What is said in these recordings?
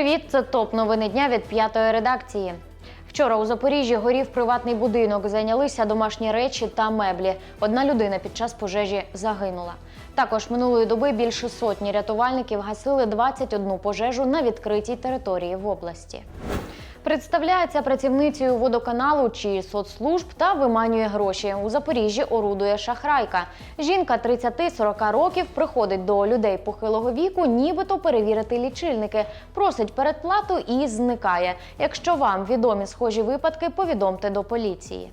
Привіт, це топ новини дня від п'ятої редакції. Вчора у Запоріжжі горів приватний будинок. Зайнялися домашні речі та меблі. Одна людина під час пожежі загинула. Також минулої доби більше сотні рятувальників гасили 21 пожежу на відкритій території в області. Представляється працівницею водоканалу чи соцслужб та виманює гроші. У Запоріжжі орудує шахрайка. Жінка 30-40 років приходить до людей похилого віку, нібито перевірити лічильники, просить передплату і зникає. Якщо вам відомі схожі випадки, повідомте до поліції.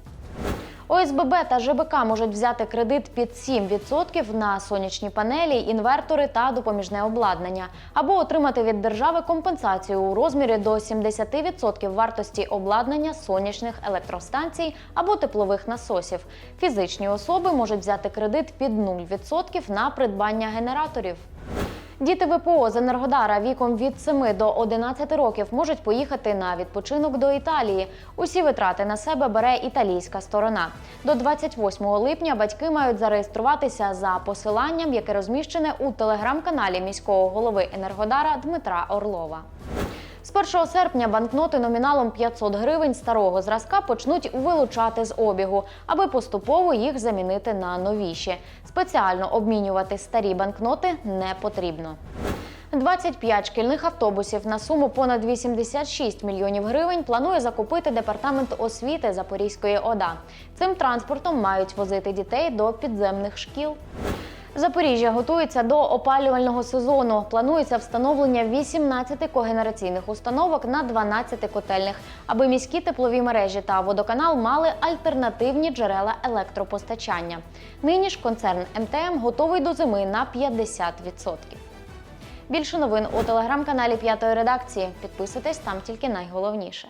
ОСББ та ЖБК можуть взяти кредит під 7% на сонячні панелі, інвертори та допоміжне обладнання, або отримати від держави компенсацію у розмірі до 70% вартості обладнання сонячних електростанцій або теплових насосів. Фізичні особи можуть взяти кредит під 0% на придбання генераторів. Діти ВПО з Енергодара віком від 7 до 11 років можуть поїхати на відпочинок до Італії. Усі витрати на себе бере італійська сторона. До 28 липня батьки мають зареєструватися за посиланням, яке розміщене у телеграм-каналі міського голови Енергодара Дмитра Орлова. З 1 серпня банкноти номіналом 500 гривень старого зразка почнуть вилучати з обігу, аби поступово їх замінити на новіші. Спеціально обмінювати старі банкноти не потрібно. 25 шкільних автобусів на суму понад 86 мільйонів гривень планує закупити департамент освіти Запорізької ОДА. Цим транспортом мають возити дітей до підземних шкіл. Запоріжжя готується до опалювального сезону. Планується встановлення 18 когенераційних установок на 12 котельних, аби міські теплові мережі та водоканал мали альтернативні джерела електропостачання. Нині ж концерн МТМ готовий до зими на 50%. Більше новин у телеграм-каналі П'ятої редакції. Підписуйтесь там тільки найголовніше.